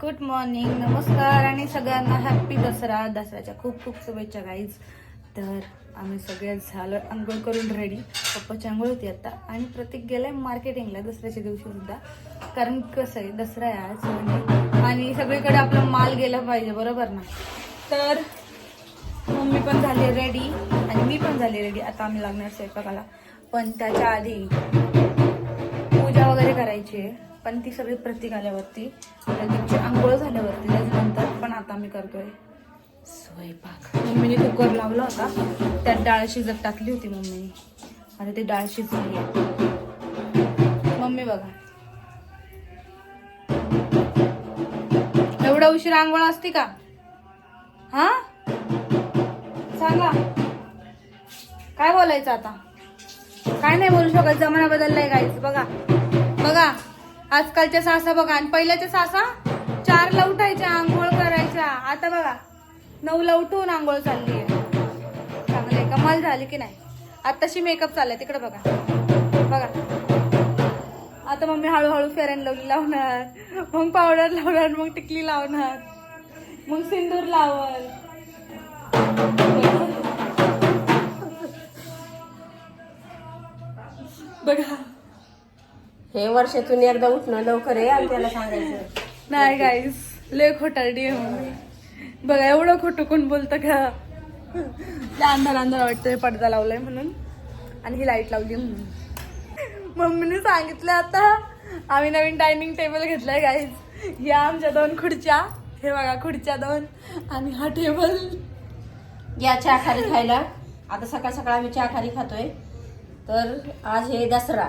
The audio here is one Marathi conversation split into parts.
गुड मॉर्निंग नमस्कार आणि सगळ्यांना हॅप्पी दसरा. दसऱ्याच्या खूप खूप शुभेच्छा गाईज तर आम्ही सगळे झालं आंघोळ करून रेडी पप्पाची आंघोळ होती आता. आणि प्रत्येक गेलाय मार्केटिंगला दसऱ्याच्या दिवशी सुद्धा. कारण कसं आहे दसरा आहे आज म्हणजे आणि सगळीकडे आपला माल गेला पाहिजे बरोबर ना? तर मम्मी पण झाली रेडी आणि मी पण झाली रेडी आता आम्ही लागणार स्वयंपाकाला. पण त्याच्या आधी पूजा वगैरे करायची आहे. पण ती सगळी प्रतीक आल्यावरती प्रतीकची आंघोळ झाल्यावरती त्याच्यानंतर पण आता मी करतोय. स्वयंपाक. मम्मीने कुकर लावला होता. त्यात डाळ शिजत टाकली होती मम्मीने. आता ती डाळ शिजली आहे. मम्मी बघा. एवढा उशीर आंघोळ असते का? हा? सांगा. काय बोलायचं आता? काय नाही बोलू शकत. जमाना बदललाय गाईच बघा. बघा. आजकालच्या सासा बघा आणि पहिल्याच्या सासा चारला उठायच्या आंघोळ करायच्या. आता बघा नऊला उठून आंघोळ चालली आहे. चांगले कमाल झाली की नाही? आत्ताशी मेकअप चाललाय तिकडे बघा. बघा. आता मम्मी हळूहळू फेरन लवली लावणार मग पावडर लावणार मग टिकली लावणार मग सिंदूर लावल. बघा. हे वर्षातून एकदा उठणं लवकर आहे आणि त्याला सांगायचं. नाही गाईस लय खोटारडी आहे मम्मी बघा एवढं खोटं कोण बोलतं का? लय अंधार अंधार वाटतंय पडदा लावलाय म्हणून. आणि ही लाइट लावली. म्हणून मम्मीने सांगितलं आता आम्ही नवीन डायनिंग टेबल घेतलाय गाईज या आमच्या दोन खुर्च्या. हे बघा खुर्च्या दोन आणि हा टेबल या चहा खारी खायला. आता सकाळ सकाळ आम्ही चहा खारी खातोय. तर आज हे दसरा.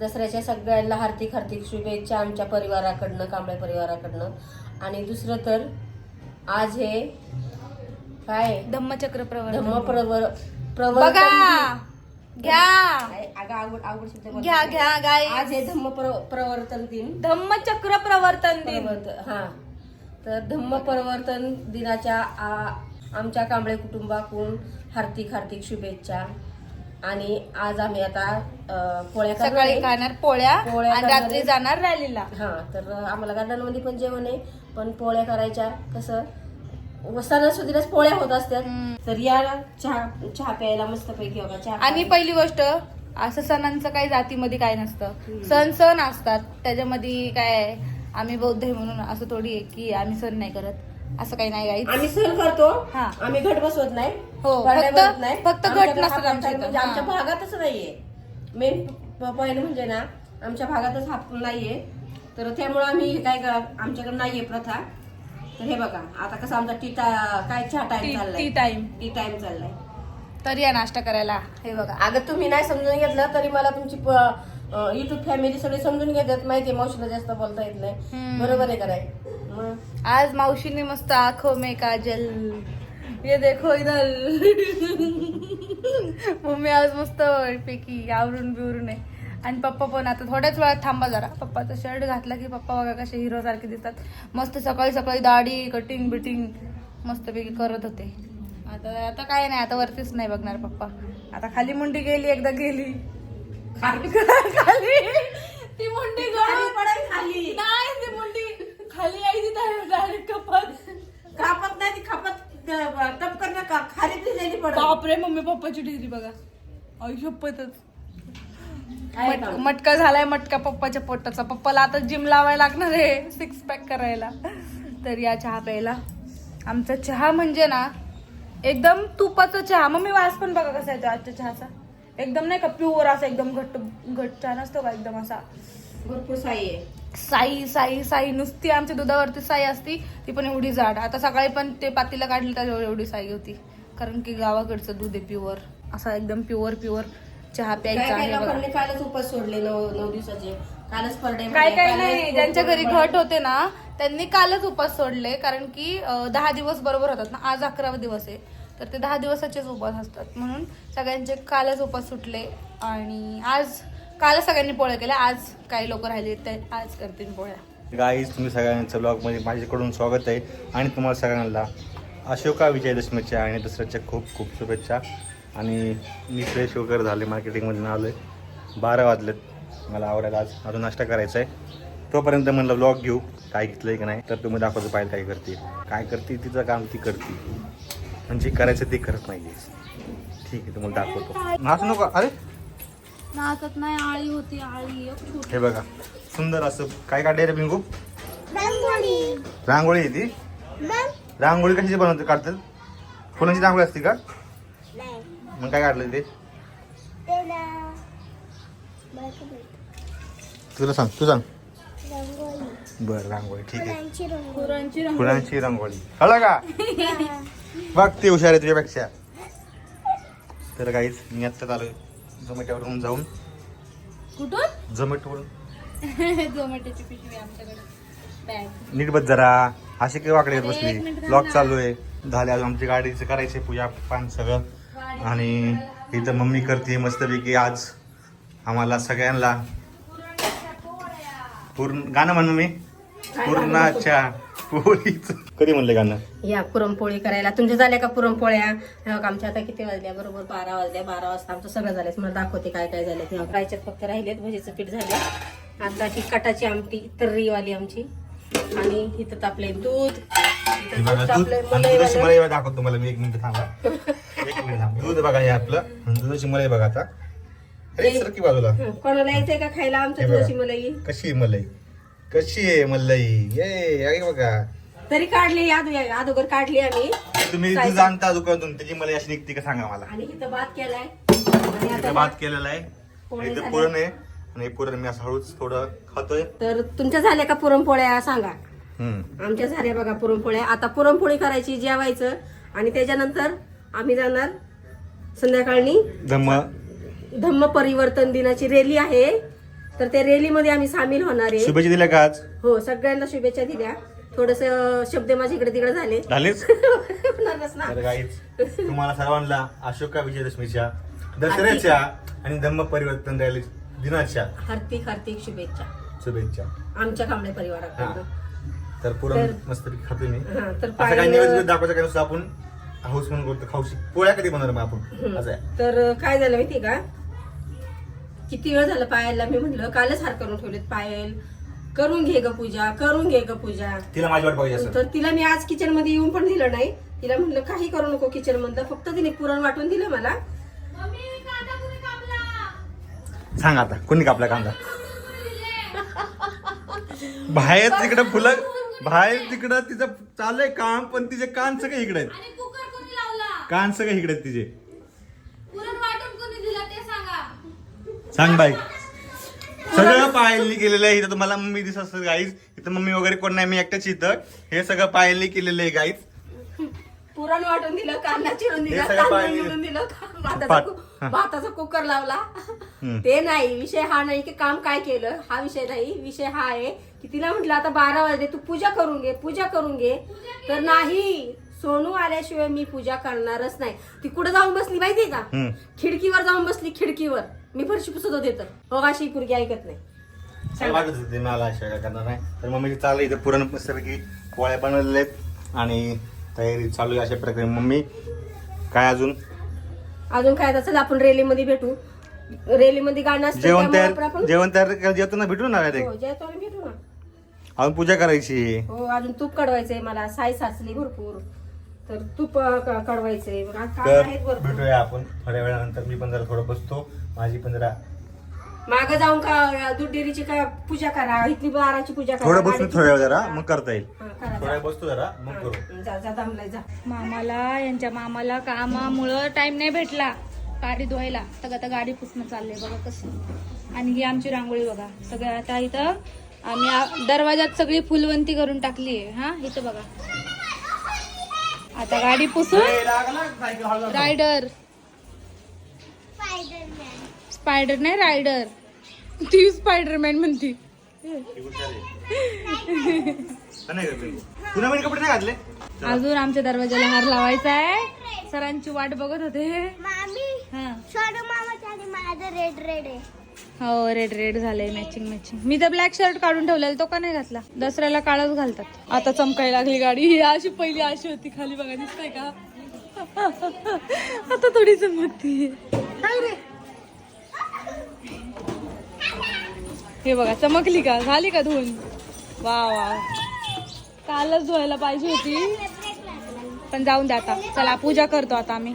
दसऱ्याच्या सगळ्यांना हार्दिक हार्दिक शुभेच्छा आमच्या परिवाराकडनं कांबळे परिवाराकडनं. आणि दुसरं तर आज हे काय? धम्मचक्र प्रवर्तन धम्म प्रवर बघा! घ्या! अगं अवघड अवघड शब्द बोलते. घ्या घ्या गाय आज हे धम्म प्रव- प्रवर्तन दिन. धम्मचक्र प्रवर्तन दिन. परिवर्तन हा. तर धम्म परिवर्तन दिनाच्या आ- आमच्या कांबळे कुटुंबाकडून हार्दिक हार्दिक शुभेच्छा. आणि आज आम्ही आता पोळ्या सकाळी. खाणार पोळ्या पोळ्या आणि करणार रात्री आहे. जाणार रॅलीला. हा तर आम्हाला गार्डनमध्ये पण जेवण आहे पण पोळ्या करायच्या. कसं सणासुदीलाच पोळ्या होत असतात हम्म. तर या चहा चहा प्यायला मस्त पैकी बघा चहा आणि पहिली गोष्ट असं सणांचं काही जातीमध्ये काय नसतं. सण सण असतात. त्याच्यामध्ये काय आहे, आम्ही बौद्ध आहे म्हणून असं थोडी आहे की आम्ही सण नाही करत. असं काही नाही आम्ही सण करतो. हा. आम्ही घट बसवत नाही. हो, फक्त- नाही. फक्त घट आमच्याकडे नसतात हा आमच्या इथं. म्हणजे आमच्या हा. भागातच नाहीये. मेन पॉईंट म्हणजे ना आमच्या भागातच हा नाहीये. तर त्यामुळे आम्ही काय करा आमच्याकडे नाहीये प्रथा. तर हे बघा आता कसं आमचा टी टा- काय चहा टाइम टी- चाललाय? टी टाइम टी टाइम चाललाय. तरी या नाश्ता करायला. हे बघा. अगं तुम्ही नाही समजून घेतलं तरी मला तुमची युट्यूब फॅमिली सगळे समजून घेतात. माहितीये मावशीला जास्त बोलता येत नाही. हम्म. बरोबर आहे कराय आज मावशीने मस्त आंखों में काजल ये देखो इधर। मम्मी आज मस्त पैकी आवरून बिवरून आहे. आणि पप्पा पण आता थोड्याच वेळात थांबा जरा. पप्पाचा शर्ट घातला की पप्पा बघा कसे हिरो सारखे दिसतात. मस्त सकाळी सकाळी दाढी कटिंग बिटिंग मस्तपैकी करत होते. आता आता काय नाही आता वरतीच नाही बघणार पप्पा. आता खाली मुंडी गेली एकदा गेली. खाली. ती मुंडी खाली नाही ती मुंडी खाली यायची डायरेक्ट कपत. कापत नाही ती खापत. टपकन का? खाली दिलेली पडत. बापरे मम्मी पप्पाची डिग्री बघा. आई शपथच. काय मट- काम? मटका झालाय मटका पप्पाच्या पोटाचा. पप्पाला आता जिम लावायला लागणार आहे सिक्स पॅक करायला. तर या चहा प्यायला. आमचा चहा म्हणजे ना एकदम तुपाचा चहा. मम्मी वास पण बघा कसा येतो आजच्या चहाचा. एकदम नाही का प्युअर असा एकदम घट्ट घट्ट चहा नसतो का एकदम असा. भरपूर साई आहे. साई साई साई नुसती आमच्या दुधावरती साई असती ती पण एवढी जाड. आता सकाळी पण ते पातीला काढली त्याच्यावर एवढी साई होती. कारण की गावाकडचं दूध आहे प्युअर असा एकदम प्युअर प्युअर चहा प्यायचा आहे कालच उपास सोडले नऊ दिवसाचे? कालच काय काय नाही ज्यांच्या घरी घट होते ना त्यांनी कालच उपास सोडले कारण की दहा दिवस बरोबर होतात ना आज अकरावा दिवस आहे. तर ते दहा दिवसाचेच उपास असतात. म्हणून सगळ्यांचे कालच उपास सुटले आणि आज काल सगळ्यांनी पोळ्या केल्या आज काही लोक राहिले ते आज करतील पोळ्या. गाईज तुम्ही सगळ्यांचं ब्लॉगमध्ये माझ्याकडून स्वागत आहे आणि तुम्हाला सगळ्यांना अशोका विजयदशमीच्या आणि दसऱ्याच्या खूप खूप शुभेच्छा. आणि मी फ्रेश वगैरे झाले मार्केटिंगमधून आलो आहे बारा वाजलेत मला आवडायला आज अजून नाश्ता करायचा आहे तोपर्यंत म्हणलं ब्लॉग घेऊ काय घेतलं की नाही तर तुम्ही दाखवतो पाहिजे काय करते. काय करते तिचं काम ती करते. म्हणजे करायचं ते करत नाही ठीक आहे तुम्हाला दाखवतो. नाच नको अरे! नाचत नाही आळी होती आळी एक छोटी. हे बघा सुंदर असं. काय काढले रे बिंगू रांगोळी. आहे ती? रांगोळी कशाची बनवते? काढतात? फुलांची रांगोळी असते का? मग काय काढलं ते? तुला सांग तू सांग. बरं रांगोळी ठीक आहे. गुरांची रंग फुलांची रांगोळी. कळलं का? बघ ते हुशार आहे तुझ्यापेक्षा. तर काहीच मी आत्ताच आलोय. झोमॅटोवरून जाऊन. कुठून? झोमॅटोवरून झोमॅटोची पिशवी आमच्याकडे. बॅग नीट बस जरा. असे काही वाकडे येत अरे, एक बसली. थांब ना. चालू आहे. झाले अजून आमची गाडीचं करायचे पूजा पान सगळं. आणि इथं मम्मी करते मस्तपैकी आज. आम्हाला सगळ्यांना. पूर्ण गाणं म्हणू मी पूर्णाच्या पोळीच. कधी म्हणले गाणं? या पुरणपोळी करायला. तुमच्या झाल्या का पुरणपोळ्या? हे आमच्या आता किती वाजल्या? बरोबर बारा वाजल्या. बारा वाजता आमचं सगळं झालंय. मला दाखवते काय काय झालं तेव्हा रायच्यात फक्त राहिलेत भजीचं पीठ झालं आता ही कटाची आमटी तर्रीवाली आमची. आणि इथं तापले दूध. हे बघा, दूध आणि मलाई दुधाची. मलाई दाखवतो तुम्हाला मी. एक मिनिट थांबा. एक मिनिट थांबा. दूध बघा हे आपलं. आणि दुधाची मलाई बघा आता. अरे बाजूला. हं, कोणाला यायचंय का खायला? आमच्या हे बघा. दुधाची मलाई. कशी आहे मलाई? कशी आहे मलाई ये अरे बघा. तरी काढली आदो अगोदर काढली आम्ही. तुम्ही आणता दुकानातून त्याची मलाई अशी निघते का सांगा मला. आणि इथं भात केलाय. आणि इथं आता भात केलेला आहे. इथं. पुरण आहे. आणि पुरण मी असं हळूच थोडं खातोय. तर तुमच्या झाल्या का पुरणपोळ्या सांगा. हम्म. आमच्या झाल्या बघा पुरणपोळ्या. आता पुरणपोळी करायची जेवायचं. आणि त्याच्यानंतर आम्ही जाणार संध्याकाळी धम्म. धम्म परिवर्तन दिनाची रॅली आहे. तर त्या रॅलीमध्ये आम्ही सामील होणार आहे. शुभेच्छा दिल्या का आज? हो सगळ्यांना शुभेच्छा दिल्या. थोडस शब्द माझे इकडे तिकडे झाले. झालेच? होणारच ना. तर गाईच तुम्हाला सर्वांना अशोका विजयदशमीच्या दसऱ्याच्या आणि धम्म परिवर्तन रॅली दिनाच्या हार्दिक हार्दिक शुभेच्छा. शुभेच्छा. आमच्या कांबळे परिवाराकडनं. तर पुरण तर- मस्तपैकी खातोय मी. हा, तर असं काही पाहिलं- नैवेद्य दाखवायचं काय नुसतं आपण हाऊस म्हणून करतो खाऊशी. पोळ्या कधी बनवणार मग आपण? असं आहे. तर काय झालं माहितीये का? किती वेळ झालं पायाला? मी म्हटलं कालच हार करून ठेवलेत पायल. करून घे ग पूजा करून घे ग पूजा. तिला माझी वाट पाहिजे असं तर तिला मी आज किचनमध्ये येऊन पण दिलं नाही. तिला म्हटलं काही करू नको किचन मधलं. फक्त तिने पुरण वाटून दिलं मला. सांग आता कोणी कापला कांदा? बाहेर तिकडं फुलं बाहेर तिकडं तिचं चाललंय काम पण तिचे कान सगळे इकडे आहेत. आणि कुकर कोणी लावला? कान सगळे इकडे आहेत तिचे पुरण वाटून कोणी दिला ते सांगा बाई. सगळं पायलनी केलेलं आहे. इथं तुम्हाला मम्मी दिसत असत गाईज इथं मम्मी वगैरे कोण नाही मी एकट्याच इथं. हे सगळं पायलनी केलेलं आहे गाईज पुरण वाटून दिलं कांदा चिरून दिला सगळं. निवडून दिलं भाताचा पाट. कु-. भाताचा कुकर लावला. ते नाही विषय हा नाही की काम काय केलं. हा विषय नाही. विषय हा आहे की तिला म्हटलं आता बारा वाजले तू पूजा करून घे पूजा करून घे. तर नाही सोनू आल्याशिवाय मी पूजा करणारच नाही. ती कुठे जाऊन बसली माहितीये का? हम्म. खिडकीवर जाऊन बसली खिडकीवर. मी फरशी पुसत होते तर हो अशी पुरगी ऐकत नाही. मला वाटत होतं मला अशा काय करणार नाही. तर मम्मी चालू इथं पुरण मस्तपैकी पोळ्या बनवलेल्या आहेत आणि तयारी चालू आहे अशा प्रकारे. मम्मी काय अजून? अजून काय आता चला आपण रेलीमध्ये भेटू. रेलीमध्ये गाणं असतं जेवण त्यामुळे आपण- तयार आपण जेवण तयार केलं जेवताना भेटू ना direct. हो जेवतो आणि भेटू ना. अजून पूजा करायची हो अजून तूप कडवायचंय मला. साय साचली भरपूर. तर तूप अं, क- कडवायचंय. मग आज काम तर आहेत भरपूर. भेटूया आपण. थोड्या वेळानंतर मी पण जरा थोडं बसतो. माझी पण जरा माग जाऊन का दूध डेअरीची का पूजा करा इथली बाराची पूजा करा थोडं थोड्या वेळ पूजा जरा करा. मग करता येईल. हा, करा, थोड्या बसतो जरा मग करू. जा जा दमलाय जा. मामाला यांच्या मामाला कामामुळं टाइम नाही भेटला. गाडी धुवायला. सगळं आता गाडी पुसणं चाललंय बघा कसं. आणि ही आमची रांगोळी बघा. सगळं आता इथं आम्ही आ- दरवाजात सगळी फुलवंती करून टाकली आहे. हा इथं बघा. आता गाडी पुसून रायडर. स्पायडर नाही रायडर. ती स्पायडरमॅन म्हणती. तुला कपडे नाही घातले? अजून आमच्या दरवाजाला हार लावायचा आहे. सरांची वाट बघत होते. मामी हा. छोटू मामाच्या आणि माझं रेड रेड आहे. हो रेड रेड झालंय मॅचिंग मॅचिंग मी तर ब्लॅक शर्ट काढून ठेवलेला तो का नाही घातला? दसऱ्याला काळच घालतात. आता चमकायला लागली गाडी. ही अशी पहिली अशी होती खाली बघा दिसतंय का? आता थोडी चमकती हे बघा चमकली का? झाली का धुवून? वा वा. कालच धुवायला पाहिजे होती. पण जाऊन द्या आता. चला पूजा करतो आता आम्ही.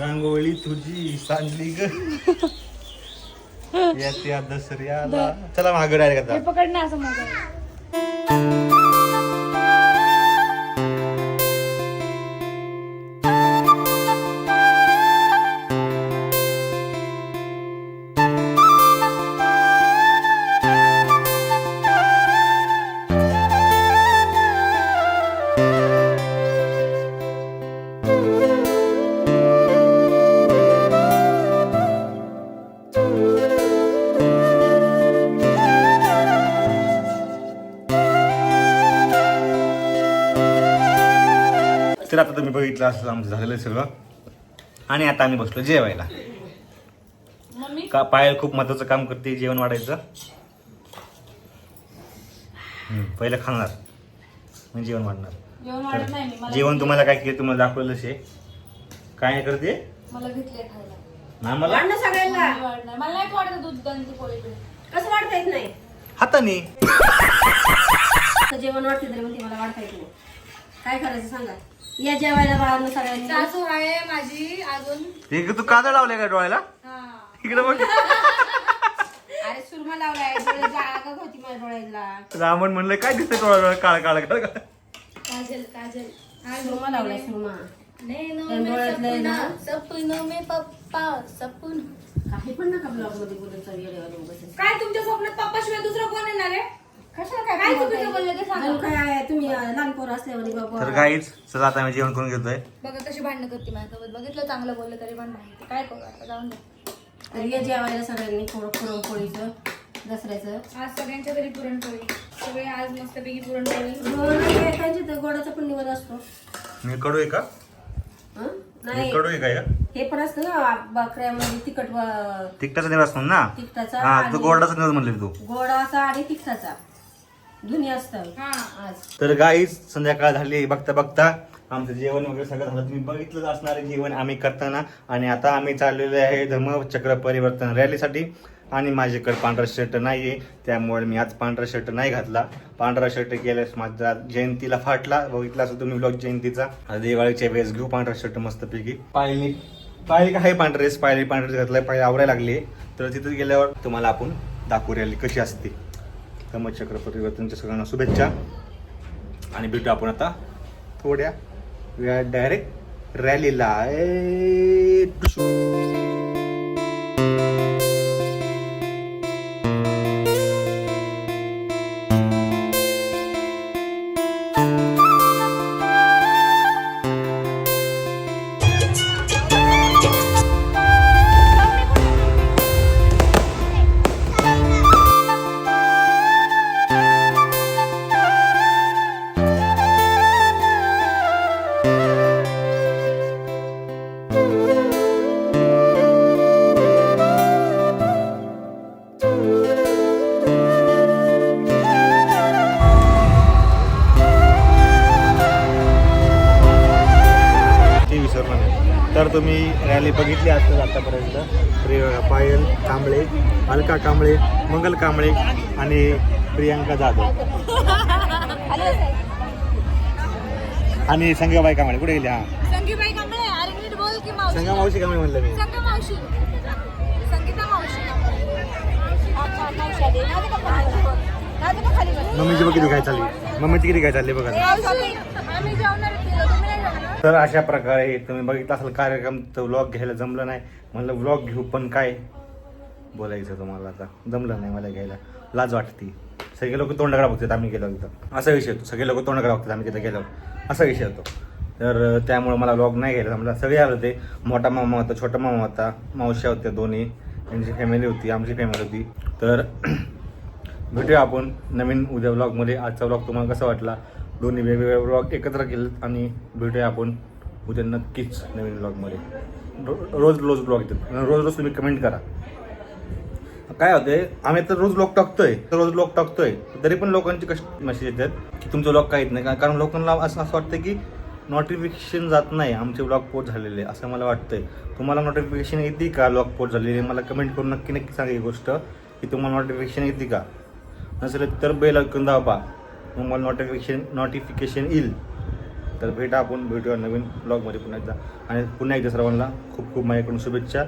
रांगोळी तुझी सांडली ग. येत्या दसऱ्याला. चला मागे डायरेक्ट हे असं मग. बघितलं असं आमचं झालेलं सगळं. आणि आता आम्ही बसलो जेवायला. का पायल खूप महत्वाचं काम करते जेवण वाढायचं. पहिलं खाणार. मग जेवण वाढणार. जेवण तुम्हाला काय केलं तुम्हाला दाखवलं शे. काय नाही करते हाताने. जेवण वाटते तरी मला वाढता येत नाही. काय करायचं सांगा? या जेवायला बाळांना सगळ्यांनी. सासू आहे माझी अजून. हे तू काजळ लावले का डोळ्याला? हा. इकडे बघ. अरे सुरमा लावलाय डोळे जागा होती माझ्या डोळ्याला रामन म्हणलं काय दिसतंय डोळ्याला काळ काळ काळ काळ? काजल काजल. सुरमा लावलाय सुरमा. नैनो त्या में डोळ्यातलं आहे ना? सपना सपनों में पप्पा सपन. काही पण नका ब्लॉगमध्ये बोलत. काय तुमच्या स्वप्नात पप्पा शिवाय दुसरं कोण येणार आहे? कशाला काय काय बोलताय? चुकीचं बोलले ते सांगा. जणू काय आहे, तुम्ही अं, लहान पोरं असल्यावर तर काहीच चला आता आम्ही जेवण करून घेतोय. बघा कशी भांडणं करते माझ्यासोबत. बघितलं चांगलं बोललं तरी पण भांडते काय करू आता जाऊन दे. तर या जेवायला सगळ्यांनी थोडं पुरणपोळीचं दसऱ्याचं. आज सगळ्यांच्या घरी पुरणपोळी. सगळे आज मस्तपैकी पुरणपोळी. गोड नाही खायची तर गोडाचा पण निवड असतो. मी कडू आहे का? हं? मी नाही. कडू आहे का या? हे पण असतं ना बकऱ्यामध्ये तिखट व- तिखटाचा निवास म्हणून ना? तिखटाचा हा तू आणि- गोडाचा निवास म्हणले तू. गोडाचा आणि तिखटाचा. हा आज. तर गाईच संध्याकाळ झाली. बघता बघता आमचं जेवण वगैरे सगळं झालं. तुम्ही बघितलंच असणार आहे जेवण आम्ही करताना. आणि आता आम्ही चाललेलो आहे धर्मचक्र परिवर्तन रॅलीसाठी. आणि माझ्याकडे पांढरा शर्ट नाही आहे त्यामुळे मी आज पांढरा शर्ट नाही घातला. पांढरा शर्ट केल्यास माझा जयंतीला फाटला. बघितला असं तुम्ही ब्लॉग जयंतीचा. दिवाळीच्या वेळेस घेऊ पांढरा शर्ट मस्तपैकी. पायली पायली काय पांढरा ड्रेस पायली पांढरा घातलाय. पायली आवडायला लागली तर तिथं गेल्यावर तुम्हाला आपण दाखवू रॅली कशी असते. धर्मचक्र परिवर्तनच्या सगळ्यांना शुभेच्छा. आणि भेटू आपण आता थोड्या वेळात डायरेक्ट रॅलीला मंगल कांबळे आणि प्रियांका जाधव. आणि संगीबाई कांबळे कुठे गेली? हा. संगा मावशी कांबळे म्हणलं मी. मम्मीची बघ किती काय चालली. मम्मीची किती काय चालली बघा? तर अशा प्रकारे तुम्ही बघितला असेल कार्यक्रम तर व्लॉग घ्यायला जमलं नाही. म्हणलं व्लॉग घेऊ पण काय? बोलायचं तुम्हाला आता. जमलं नाही मला घ्यायला. लाज वाटते. सगळे लोक तोंडाकडे बघतात आम्ही गेलो तिथं असा विषय होतो. सगळे लोक तोंडाकडे बघतात आम्ही तिथं गेलो. असा विषय होतो. तर त्यामुळं त्यामुळे मला व्लॉग नाही घ्यायला जमला. सगळे आले होते. मोठा मामा होता छोटा मामा होता. मावश्या होत्या दोन्ही. त्यांची फॅमिली होती. आमची फॅमिली होती. तर भेटूया आपण नवीन उद्या व्लॉगमध्ये आजचा व्लॉग तुम्हाला कसा वाटला? दोन्ही वेगवेगळे व्लॉग एकत्र केले आणि भेटूया आपण उद्या नक्कीच नवीन व्लॉगमध्ये रो- रोज रोज ब्लॉग येतात. रोज रोज तुम्ही कमेंट करा. काय होते आम्ही तर रोज लोक टाकतोय तर रोज लोक टाकतोय. तरी पण लोकांची कष्ट मेसेज येतात? की तुमचं लोक काहीत नाही कारण लोकांना असं असं वाटतं की नोटिफिकेशन जात नाही आमचे ब्लॉग पोस्ट झालेले असं मला वाटतंय. तुम्हाला नोटिफिकेशन येते का ब्लॉग पोस्ट झालेली? मला कमेंट करून नक्की नक्की सांगा ही गोष्ट की तुम्हाला नोटिफिकेशन येते का? नसेल तर बेल ऐकून दाबा. मग मला नोटिफिकेशन नोटिफिकेशन येईल. तर भेटा आपण भेटूया नवीन ब्लॉगमध्ये पुन्हा एकदा. आणि पुन्हा एकदा सर्वांना खूप खूप माझ्याकडून शुभेच्छा.